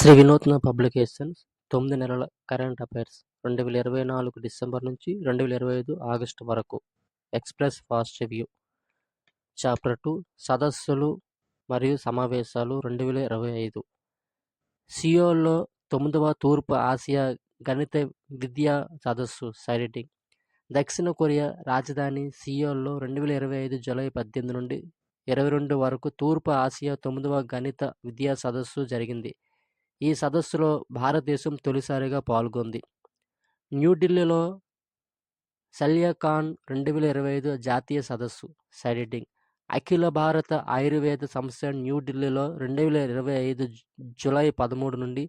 శ్రీ వినూత్న పబ్లికేషన్స్ తొమ్మిది నెలల కరెంట్ అఫైర్స్ రెండు వేల ఇరవై నాలుగు డిసెంబర్ నుంచి రెండు వేల ఇరవై ఐదు ఆగస్టు వరకు. Express fast review. Chapter two. సదస్సులు మరియు సమావేశాలు రెండు వేల ఇరవై ఐదు. సియోల్లో తొమ్మిదవ తూర్పు ఆసియా గణిత విద్యా సదస్సు సైడిటింగ్ దక్షిణ కొరియా రాజధాని సియోల్లో రెండు వేల ఇరవై ఐదు జూలై పద్దెనిమిది నుండి ఇరవై రెండు వరకు తూర్పు ఆసియా తొమ్మిదవ గణిత విద్యా సదస్సు జరిగింది. ఈ సదస్సులో భారతదేశం తొలిసారిగా పాల్గొంది. న్యూఢిల్లీలో సల్యాఖాన్ రెండు వేల ఇరవై ఐదు జాతీయ సదస్సు సైడిటింగ్ అఖిల భారత ఆయుర్వేద సంస్థ న్యూఢిల్లీలో రెండు వేల ఇరవై ఐదు జూలై పదమూడు నుండి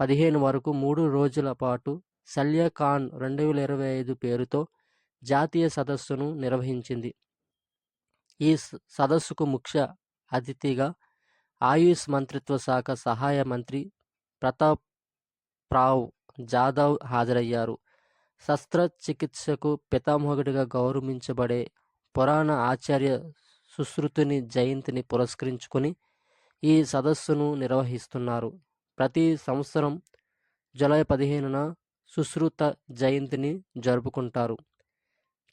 పదిహేను వరకు మూడు రోజుల పాటు సల్యాకాన్ రెండు వేల ఇరవై ఐదు పేరుతో జాతీయ సదస్సును నిర్వహించింది. ఈ సదస్సుకు ముఖ్య అతిథిగా ఆయుష్ మంత్రిత్వ శాఖ సహాయ మంత్రి ప్రతాప్ రావ్ జాదవ్ హాజరయ్యారు. శస్త్రచికిత్సకు పితామహుడిగా గౌరవించబడే పురాణ ఆచార్య సుశ్రుతుని జయంతిని పురస్కరించుకొని ఈ సదస్సును నిర్వహిస్తున్నారు. ప్రతి సంవత్సరం జూలై పదిహేనున సుశ్రుత జయంతిని జరుపుకుంటారు.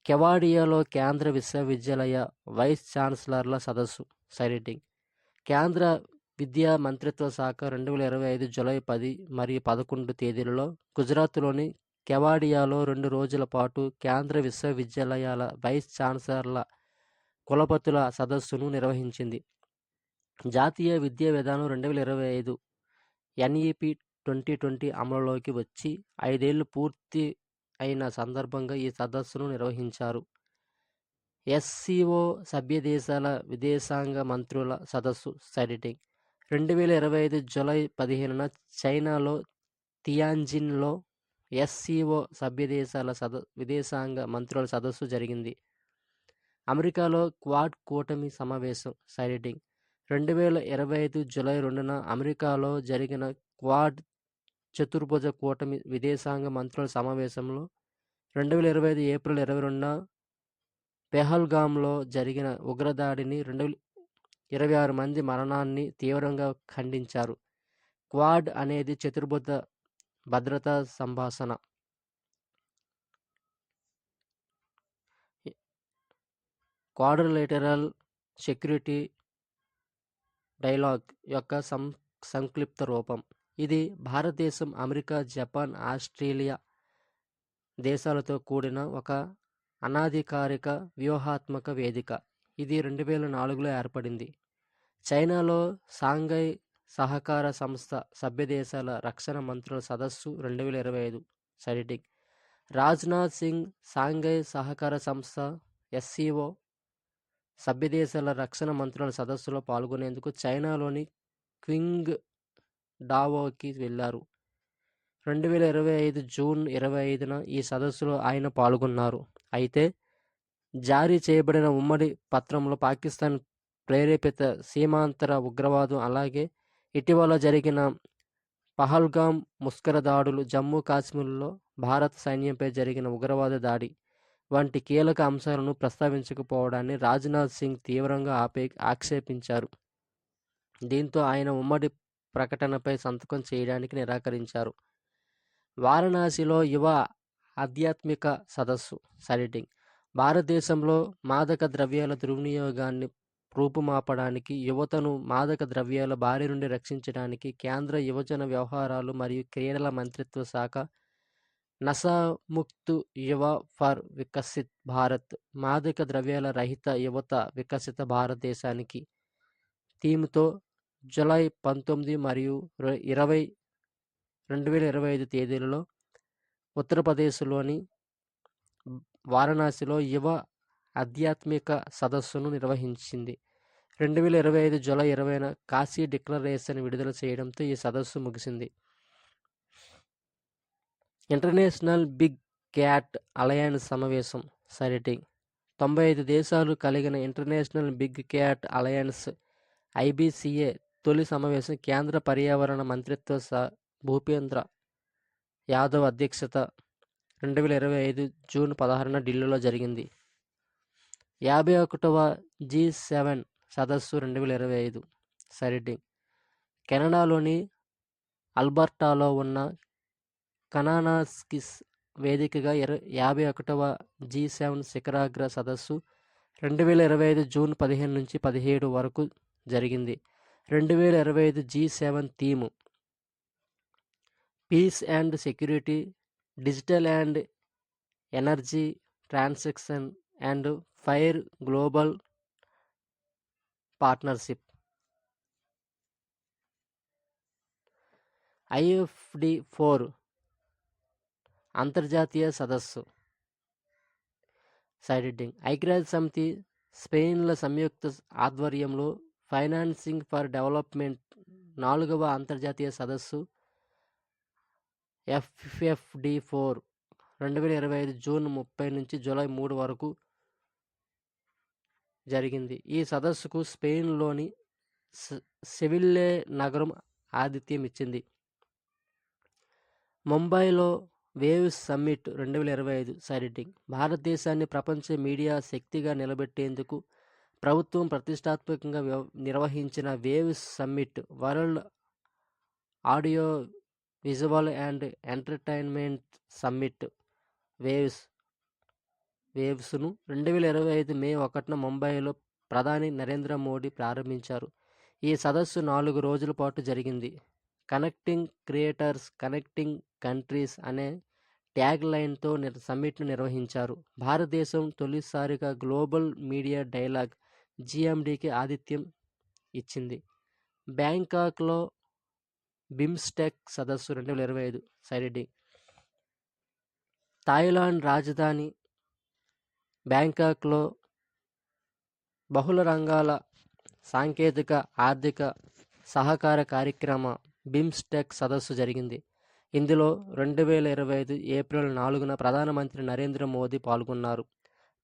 కెవాడియాలో కేంద్ర విశ్వవిద్యాలయ వైస్ ఛాన్సలర్ల సదస్సు సైడిటింగ్ కేంద్ర విద్యా మంత్రిత్వ శాఖ రెండు వేల ఇరవై ఐదు జూలై పది మరియు పదకొండు తేదీలలో గుజరాత్లోని కెవాడియాలో రెండు రోజుల పాటు కేంద్ర విశ్వవిద్యాలయాల వైస్ ఛాన్సలర్ల కులపతుల సదస్సును నిర్వహించింది. జాతీయ విద్యా విధానం రెండు వేల ఇరవై ఐదు ఎన్ఈపి ట్వంటీ ట్వంటీ అమలులోకి వచ్చి ఐదేళ్ళు పూర్తి అయిన సందర్భంగా ఈ సదస్సును నిర్వహించారు. ఎస్సీఓ సభ్య దేశాల విదేశాంగ మంత్రుల సదస్సు సైడిటింగ్ రెండు వేల ఇరవై ఐదు జూలై పదిహేనున చైనాలో తియాన్జిన్లో ఎస్సీఓ సభ్యదేశాల సద విదేశాంగ మంత్రుల సదస్సు జరిగింది. అమెరికాలో క్వాడ్ కూటమి సమావేశం సైడిటింగ్ రెండు వేల ఇరవై ఐదు జూలై రెండున అమెరికాలో జరిగిన క్వాడ్ చతుర్భుజ కూటమి విదేశాంగ మంత్రుల సమావేశంలో రెండు వేల ఇరవై ఐదు ఏప్రిల్ ఇరవై రెండున పెహల్గామ్లో జరిగిన ఉగ్రదాడిని రెండు వేల ఇరవై ఆరు మంది మరణాన్ని తీవ్రంగా ఖండించారు. క్వాడ్ అనేది చతుర్భుత భద్రతా సంభాషణ. క్వాడ్రిలేటరల్ సెక్యూరిటీ డైలాగ్ యొక్క సం సంక్లిప్త రూపం. ఇది భారతదేశం అమెరికా జపాన్ ఆస్ట్రేలియా దేశాలతో కూడిన ఒక అనాధికారిక వ్యూహాత్మక వేదిక. ఇది రెండు వేల నాలుగులో ఏర్పడింది. చైనాలో సాంఘై సహకార సంస్థ సభ్యదేశాల రక్షణ మంత్రుల సదస్సు రెండు వేల ఇరవై ఐదు. సైటింగ్ రాజ్నాథ్ సింగ్ సాంఘై సహకార సంస్థ ఎస్సీఓ సభ్యదేశాల రక్షణ మంత్రుల సదస్సులో పాల్గొనేందుకు చైనాలోని క్వింగ్ డావోకి వెళ్ళారు. రెండు వేల ఇరవై ఐదు జూన్ ఇరవై ఐదున ఈ సదస్సులో ఆయన పాల్గొన్నారు. అయితే జారీ చేయబడిన ఉమ్మడి పత్రంలో పాకిస్తాన్ ప్రేరేపిత సీమాంతర ఉగ్రవాదం. అలాగే ఇటీవల జరిగిన పహల్గామ్ ముస్కర దాడులు జమ్మూ కాశ్మీర్లో భారత సైన్యంపై జరిగిన ఉగ్రవాద దాడి వంటి కీలక అంశాలను ప్రస్తావించకపోవడాన్ని రాజ్నాథ్ సింగ్ తీవ్రంగా ఆపే ఆక్షేపించారు. దీంతో ఆయన ఉమ్మడి ప్రకటనపై సంతకం చేయడానికి నిరాకరించారు. వారణాసిలో యువ ఆధ్యాత్మిక సదస్సు సరిటింగ్. భారతదేశంలో మాదక ద్రవ్యాల దుర్వినియోగాన్ని రూపుమాపడానికి యువతను మాదక ద్రవ్యాల బారి నుండి రక్షించడానికి కేంద్ర యువజన వ్యవహారాలు మరియు క్రీడల మంత్రిత్వ శాఖ నసాముక్తు యువ ఫర్ వికసిత్ భారత్ మాదక ద్రవ్యాల రహిత యువత వికసిత భారతదేశానికి థీమ్తో జూలై పంతొమ్మిది మరియు ఇరవై రెండు వేల ఇరవై ఐదు తేదీలలో ఉత్తరప్రదేశ్లోని వారణాసిలో యువ ఆధ్యాత్మిక సదస్సును నిర్వహించింది. రెండు వేల ఇరవై ఐదు జూలై ఇరవైన కాశీ డిక్లరేషన్ విడుదల చేయడంతో ఈ సదస్సు ముగిసింది. ఇంటర్నేషనల్ బిగ్ క్యాట్ అలయన్స్ సమావేశం సరిటింగ్ తొంభై ఐదు దేశాలు కలిగిన international big cat alliance IBCA తొలి సమావేశం కేంద్ర పర్యావరణ మంత్రిత్వ స భూపేంద్ర యాదవ్ అధ్యక్షత రెండు వేల ఇరవై ఐదు జూన్ పదహారున ఢిల్లీలో జరిగింది. యాభై ఒకటవ జీ సెవెన్ సదస్సు రెండు వేల ఇరవై ఐదు. సరిడ్డింగ్ కెనడాలోని అల్బర్టాలో ఉన్న కనానాస్కిస్ వేదికగా ఇర యాభై ఒకటవ జీ సెవెన్ శిఖరాగ్ర సదస్సు రెండు వేల ఇరవై ఐదు జూన్ పదిహేను నుంచి పదిహేడు వరకు జరిగింది. రెండు వేల ఇరవై ఐదు G seven theme. Peace and security digital and energy transaction and fire global partnership. IFD four అంతర్జాతీయ సదస్సు. సైడ్ హెడ్డింగ్ ఐక్యరాజ్య సమితి స్పెయిన్ల సంయుక్త ఆధ్వర్యంలో ఫైనాన్సింగ్ ఫర్ డెవలప్మెంట్ నాలుగవ అంతర్జాతీయ సదస్సు ఎఫ్ఎఫ్డి ఫోర్. రెండు వేల ఇరవై ఐదు జూన్ ముప్పై నుంచి జూలై మూడు వరకు జరిగింది. ఈ సదస్సుకు స్పెయిన్లోని సెవిల్లే నగరం ఆతిథ్యం ఇచ్చింది ముంబైలో వేవ్స్ సమ్మిట్ రెండు వేల ఇరవై ఐదు సైడిటింగ్ భారతదేశాన్ని ప్రపంచ మీడియా శక్తిగా నిలబెట్టేందుకు ప్రభుత్వం ప్రతిష్టాత్మకంగా నిర్వహించిన waves summit world audio visual and entertainment summit waves వేవ్స్ను రెండు వేల ఇరవై ఐదు మే ఒకటిన ముంబైలో ప్రధాని నరేంద్ర మోడీ ప్రారంభించారు. ఈ సదస్సు నాలుగు రోజుల పాటు జరిగింది. కనెక్టింగ్ క్రియేటర్స్ కనెక్టింగ్ కంట్రీస్ అనే ట్యాగ్ లైన్తో నిర్ సమ్మిట్ను నిర్వహించారు. భారతదేశం తొలిసారిగా గ్లోబల్ మీడియా డైలాగ్ జిఎండికి ఆతిథ్యం ఇచ్చింది. బ్యాంకాక్లో బిమ్స్టెక్ సదస్సు రెండు వేల ఇరవై ఐదు సైడింగ్ థాయిలాండ్ రాజధాని బ్యాంకాక్లో బహుళ రంగాల సాంకేతిక ఆర్థిక సహకార కార్యక్రమ బిమ్స్టెక్ సదస్సు జరిగింది. ఇందులో రెండు వేల ఇరవై ఐదు ఏప్రిల్ నాలుగున ప్రధానమంత్రి నరేంద్ర మోదీ పాల్గొన్నారు.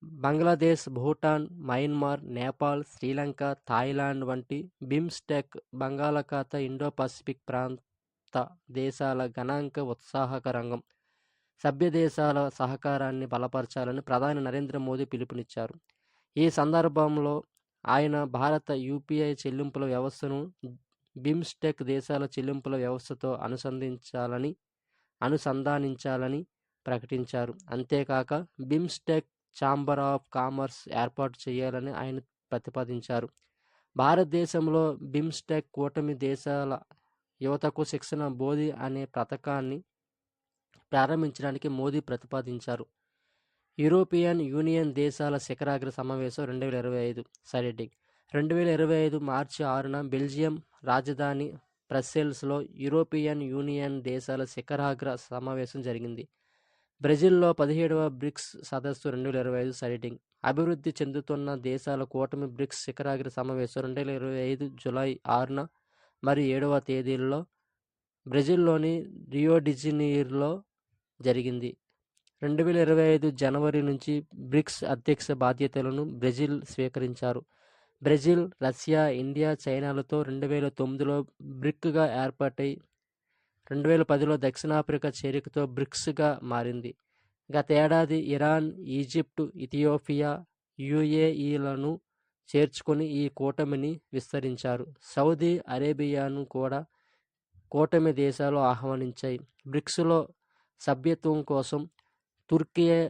బంగ్లాదేశ్ భూటాన్ మయన్మార్ నేపాల్ శ్రీలంక థాయిలాండ్ వంటి బిమ్స్టెక్ బంగాళాఖాత ఇండో పసిఫిక్ ప్రాంత దేశాల గణాంక ఉత్సాహక రంగం సభ్య దేశాల సహకారాన్ని బలపరచాలని ప్రధాని నరేంద్ర మోదీ పిలుపునిచ్చారు. ఈ సందర్భంలో ఆయన భారత యూపీఐ చెల్లింపుల వ్యవస్థను బిమ్స్టెక్ దేశాల చెల్లింపుల వ్యవస్థతో అనుసంధించాలని అనుసంధానించాలని ప్రకటించారు. అంతేకాక బిమ్స్టెక్ ఛాంబర్ ఆఫ్ కామర్స్ ఏర్పాటు చేయాలని ఆయన ప్రతిపాదించారు. భారతదేశంలో బిమ్స్టెక్ కూటమి దేశాల యువతకు శిక్షణ బోధి అనే పథకాన్ని ప్రారంభించడానికి మోదీ ప్రతిపాదించారు. యూరోపియన్ యూనియన్ దేశాల శిఖరాగ్ర సమావేశం రెండు వేల ఇరవై ఐదు. సరెడ్డింగ్ రెండు వేల ఇరవై ఐదు మార్చి ఆరున బెల్జియం రాజధాని బ్రస్సెల్స్లో యూరోపియన్ యూనియన్ దేశాల శిఖరాగ్ర సమావేశం జరిగింది. బ్రెజిల్లో పదిహేడవ బ్రిక్స్ సదస్సు రెండు వేల ఇరవై ఐదు. సైటింగ్ అభివృద్ధి చెందుతున్న దేశాల కూటమి బ్రిక్స్ శిఖరాగ్ర సమావేశం రెండు వేల ఇరవై ఐదు జులై ఆరున మరియు ఏడవ తేదీల్లో బ్రెజిల్లోని రియోడిజినీర్లో జరిగింది. రెండు వేల ఇరవై ఐదు జనవరి నుంచి బ్రిక్స్ అధ్యక్ష బాధ్యతలను బ్రెజిల్ స్వీకరించారు. బ్రెజిల్ రష్యా ఇండియా చైనాలతో రెండు వేల తొమ్మిదిలో బ్రిక్గా ఏర్పాటై రెండు వేల పదిలో దక్షిణాఫ్రికా చేరికతో బ్రిక్స్గా మారింది. గత ఏడాది ఇరాన్ ఈజిప్ట్ ఇథియోపియా యుఏఈలను చేర్చుకొని ఈ కూటమిని విస్తరించారు. సౌదీ అరేబియాను కూడా కూటమి దేశాలు ఆహ్వానించాయి. బ్రిక్స్లో సభ్యత్వం కోసం తుర్కీ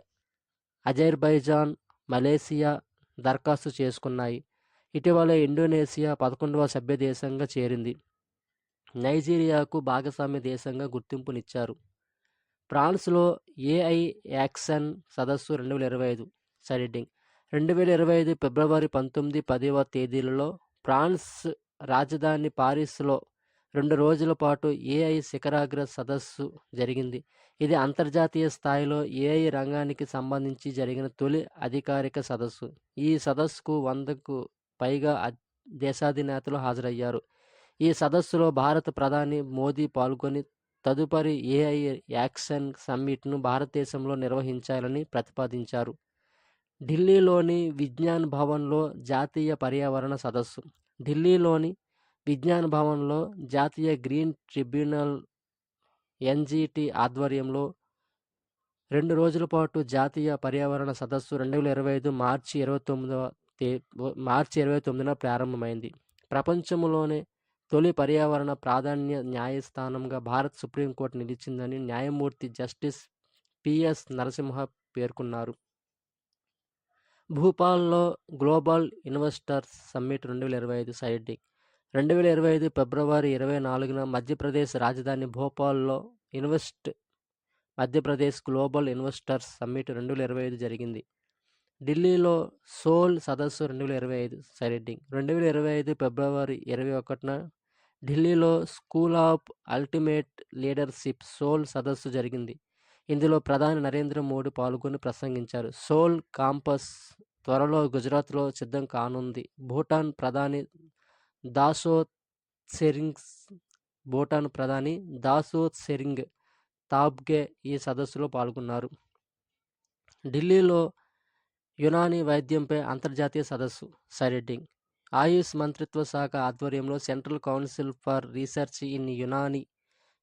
అజర్బైజాన్ మలేసియా దరఖాస్తు చేసుకున్నాయి. ఇటీవల ఇండోనేషియా పదకొండవ సభ్య దేశంగా చేరింది. నైజీరియాకు భాగస్వామ్య దేశంగా గుర్తింపునిచ్చారు. ఫ్రాన్స్లో ఏఐ యాక్షన్ సదస్సు రెండు వేల ఇరవై ఐదు సైడింగ్ రెండు వేల ఇరవై ఐదు ఫిబ్రవరి పంతొమ్మిది పదవ తేదీలలో ఫ్రాన్స్ రాజధాని పారిస్లో రెండు రోజుల పాటు ఏఐ శిఖరాగ్ర సదస్సు జరిగింది. ఇది అంతర్జాతీయ స్థాయిలో ఏఐ రంగానికి సంబంధించి జరిగిన తొలి అధికారిక సదస్సు. ఈ సదస్సుకు వందకు పైగా దేశాధినేతలు హాజరయ్యారు. ఈ సదస్సులో భారత ప్రధాని మోదీ పాల్గొని తదుపరి ఏఐ యాక్షన్ సమ్మిట్ను భారతదేశంలో నిర్వహించాలని ప్రతిపాదించారు. ఢిల్లీలోని విజ్ఞాన్ భవన్లో జాతీయ పర్యావరణ సదస్సు. ఢిల్లీలోని విజ్ఞాన్ భవన్లో జాతీయ గ్రీన్ ట్రిబ్యునల్ ఎన్జిటి ఆధ్వర్యంలో రెండు రోజుల పాటు జాతీయ పర్యావరణ సదస్సు రెండు వేల ఇరవై ఐదు మార్చి ఇరవై తొమ్మిదవ తే మార్చి ఇరవై తొమ్మిదిన ప్రారంభమైంది. ప్రపంచంలోనే తొలి పర్యావరణ ప్రాధాన్య న్యాయస్థానంగా భారత్ సుప్రీంకోర్టు నిలిచిందని న్యాయమూర్తి జస్టిస్ పిఎస్ నరసింహ పేర్కొన్నారు. భూపాల్లో గ్లోబల్ ఇన్వెస్టర్స్ సమ్మిట్ రెండు వేల ఇరవై ఐదు సైటింగ్ రెండు వేల ఇరవై ఐదు ఫిబ్రవరి ఇరవై నాలుగున మధ్యప్రదేశ్ రాజధాని భోపాల్లో invest Madhya Pradesh global investors summit రెండు వేల ఇరవై ఐదు జరిగింది. ఢిల్లీలో సోల్ సదస్సు రెండు వేల ఇరవై ఐదు సైటింగ్ రెండు వేల ఇరవై ఐదు ఫిబ్రవరి ఇరవై ఒకటిన ఢిల్లీలో school of ultimate leadership soul సదస్సు జరిగింది. ఇందులో ప్రధాని నరేంద్ర మోడీ పాల్గొని ప్రసంగించారు. సోల్ కాంపస్ త్వరలో గుజరాత్లో సిద్ధం కానుంది. భూటాన్ ప్రధాని దాసో సెరింగ్ భూటాన్ ప్రధాని దాసో సెరింగ్ తాబ్గే ఈ సదస్సులో పాల్గొన్నారు. ఢిల్లీలో యునానీ వైద్యంపై అంతర్జాతీయ సదస్సు సైరెడ్డింగ్. ఆయుష్ మంత్రిత్వ శాఖ ఆధ్వర్యంలో central council for research in Unani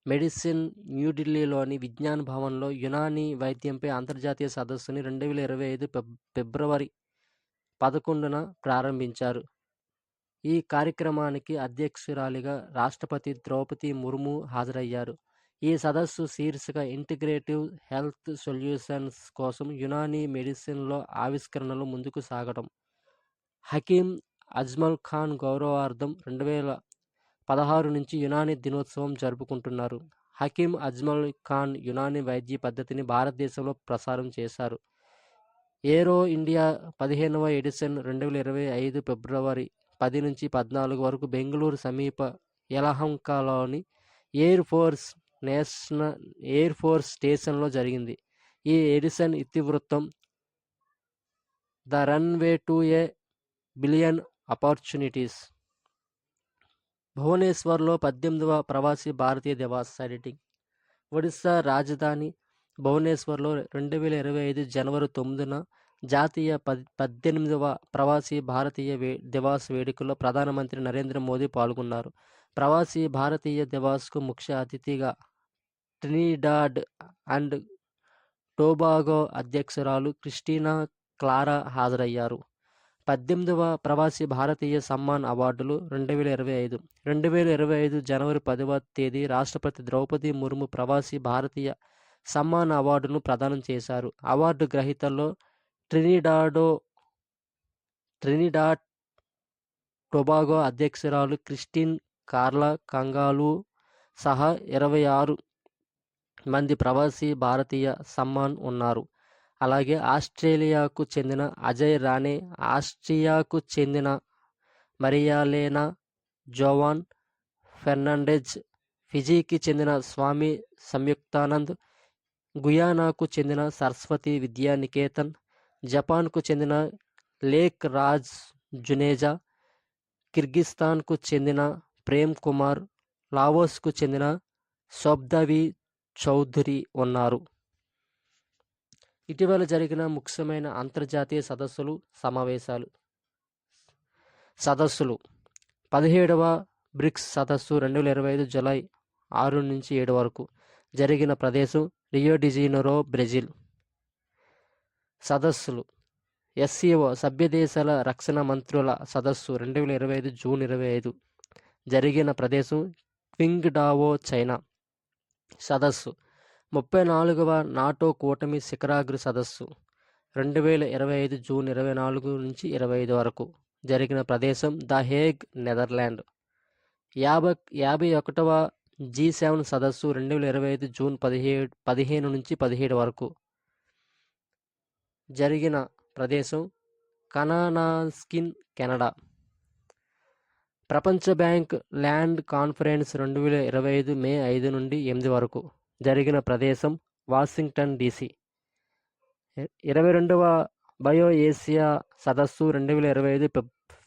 medicine న్యూఢిల్లీలోని విజ్ఞాన్ భవన్లో యునానీ వైద్యంపై అంతర్జాతీయ సదస్సుని రెండు వేల ఇరవై ఐదు ఫిబ్రవరి పదకొండున ప్రారంభించారు. ఈ కార్యక్రమానికి అధ్యక్షురాలిగా రాష్ట్రపతి ద్రౌపది ముర్ము హాజరయ్యారు. ఈ సదస్సు శీర్షిక ఇంటిగ్రేటివ్ హెల్త్ సొల్యూషన్స్ కోసం యునానీ మెడిసిన్లో ఆవిష్కరణలు ముందుకు సాగడం హకీం అజ్మల్ ఖాన్ గౌరవార్థం రెండు వేల పదహారు నుంచి యునానీ దినోత్సవం జరుపుకుంటున్నారు. హకీం అజ్మల్ ఖాన్ యునానీ వైద్య పద్ధతిని భారతదేశంలో ప్రసారం చేశారు. ఏరో ఇండియా పదిహేనవ ఎడిషన్ రెండు వేల ఇరవై ఐదు ఫిబ్రవరి పది నుంచి పద్నాలుగు వరకు బెంగళూరు సమీప యలహంకలోని air force national air force స్టేషన్లో జరిగింది. ఈ ఎడిసన్ ఇతివృత్తం the runway to a billion opportunities భువనేశ్వర్లో పద్దెనిమిదవ ప్రవాసీ భారతీయ దివాస్ ఎడిటింగ్ ఒడిశా రాజధాని భువనేశ్వర్లో రెండు వేల ఇరవై ఐదు జనవరి తొమ్మిదిన జాతీయ పద్ పద్దెనిమిదవ ప్రవాసీ భారతీయ వే దివాస్ వేడుకలో ప్రధానమంత్రి నరేంద్ర మోదీ పాల్గొన్నారు. ప్రవాసీ భారతీయ దివాస్కు ముఖ్య అతిథిగా ట్రినిడాడ్ అండ్ టోబాగో అధ్యక్షురాలు క్రిస్టినా క్లారా హాజరయ్యారు. పద్దెనిమిదవ ప్రవాసీ భారతీయ సమ్మాన్ అవార్డులు రెండు వేల ఇరవై ఐదు. రెండు వేల ఇరవై ఐదు జనవరి పదవ తేదీ రాష్ట్రపతి ద్రౌపది ముర్ము ప్రవాసీ భారతీయ సమ్మాన్ అవార్డును ప్రదానం చేశారు. అవార్డు గ్రహీతల్లో ట్రినిడాడో ట్రినిడాడ్ టొబాగో అధ్యక్షురాలు క్రిస్టిన్ కార్లా కంగాలు సహా ఇరవై ఆరు మంది ప్రవాసీ భారతీయ సమ్మాన్ ఉన్నారు. అలాగే ఆస్ట్రేలియాకు చెందిన అజయ్ రాణే ఆస్ట్రియాకు చెందిన మరియాలేనా జోవాన్ ఫెర్నాండెజ్ ఫిజీకి చెందిన స్వామి సంయుక్తానంద్ గుయానాకు చెందిన సరస్వతి విద్యానికేతన్ జపాన్కు చెందిన లేక్ రాజ్ జునేజా కిర్గిస్తాన్కు చెందిన ప్రేమ్ కుమార్ లావోస్కు చెందిన సోబ్దవి చౌదరి ఉన్నారు. ఇటీవల జరిగిన ముఖ్యమైన అంతర్జాతీయ సదస్సులు సమావేశాలు. సదస్సులు. పదిహేడవ బ్రిక్స్ సదస్సు రెండు వేల ఇరవై ఐదు జూలై ఆరు నుంచి ఏడు వరకు జరిగిన ప్రదేశం రియో డిజైనరో బ్రెజిల్. సదస్సులు. ఎస్సీఓ సభ్యదేశాల రక్షణ మంత్రుల సదస్సు రెండు వేల ఇరవై ఐదు జూన్ ఇరవై ఐదు. జరిగిన ప్రదేశం క్వింగ్ డావో చైనా. సదస్సు. ముప్పై నాలుగవ నాటో కూటమి శిఖరాగ్ర సదస్సు. రెండు వేల ఇరవై ఐదు జూన్ ఇరవై నాలుగు నుంచి ఇరవై ఐదు వరకు జరిగిన ప్రదేశం ద హేగ్ నెదర్లాండ్. యాభై యాభై ఒకటవ జీ సెవెన్ సదస్సు రెండు వేల ఇరవై ఐదు జూన్ పదిహేడు పదిహేను నుంచి పదిహేడు వరకు జరిగిన ప్రదేశం కనానాస్కిన్ కెనడా. ప్రపంచ బ్యాంక్ ల్యాండ్ కాన్ఫరెన్స్ రెండు వేల ఇరవై ఐదు మే ఐదు నుండి ఎనిమిది వరకు జరిగిన ప్రదేశం వాషింగ్టన్ డీసీ. ఇరవై రెండవ బయో ఏసియా సదస్సు రెండు వేల ఇరవై ఐదు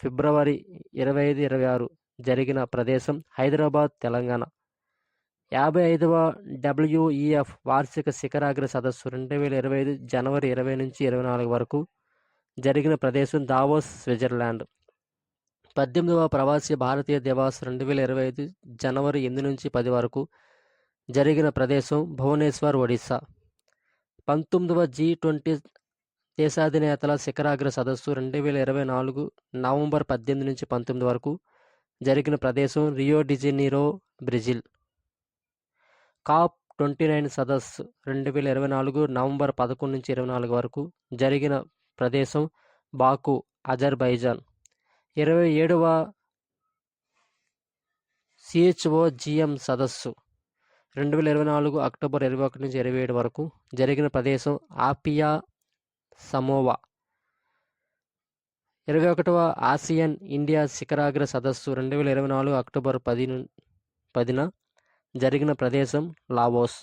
ఫిబ్రవరి ఇరవై ఐదు ఇరవై ఆరు జరిగిన ప్రదేశం హైదరాబాద్ తెలంగాణ. యాభై ఐదవ డబ్ల్యూఈఎఫ్ వార్షిక శిఖరాగ్ర సదస్సు రెండు వేల ఇరవై ఐదు జనవరి ఇరవై నుంచి ఇరవై నాలుగు వరకు జరిగిన ప్రదేశం దావోస్ స్విట్జర్లాండ్. పద్దెనిమిదవ ప్రవాసీ భారతీయ దివాస్ రెండు వేల ఇరవై ఐదు జనవరి ఎనిమిది నుంచి పది వరకు జరిగిన ప్రదేశం భువనేశ్వర్ ఒడిశా. పంతొమ్మిదవ జీ ట్వంటీ దేశాధినేతల శిఖరాగ్ర సదస్సు రెండు వేల ఇరవై నాలుగు నవంబర్ పద్దెనిమిది నుంచి పంతొమ్మిది వరకు జరిగిన ప్రదేశం Rio de Janeiro Brazil. COP twenty nine సదస్సు రెండు వేల ఇరవై నాలుగు నవంబర్ పదకొండు నుంచి ఇరవై నాలుగు వరకు జరిగిన ప్రదేశం బాకు అజర్బైజాన్. ఇరవై ఏడవ సిహెచ్ఓ జిఎం సదస్సు రెండు వేల ఇరవై నాలుగు అక్టోబర్ ఇరవై ఒకటి నుంచి ఇరవై ఏడు వరకు జరిగిన ప్రదేశం ఆపియా సమోవా. ఇరవై ఒకటవ ఆసియన్ ఇండియా శిఖరాగ్ర సదస్సు రెండు వేల ఇరవై నాలుగు అక్టోబర్ పది పదిన జరిగిన ప్రదేశం లావోస్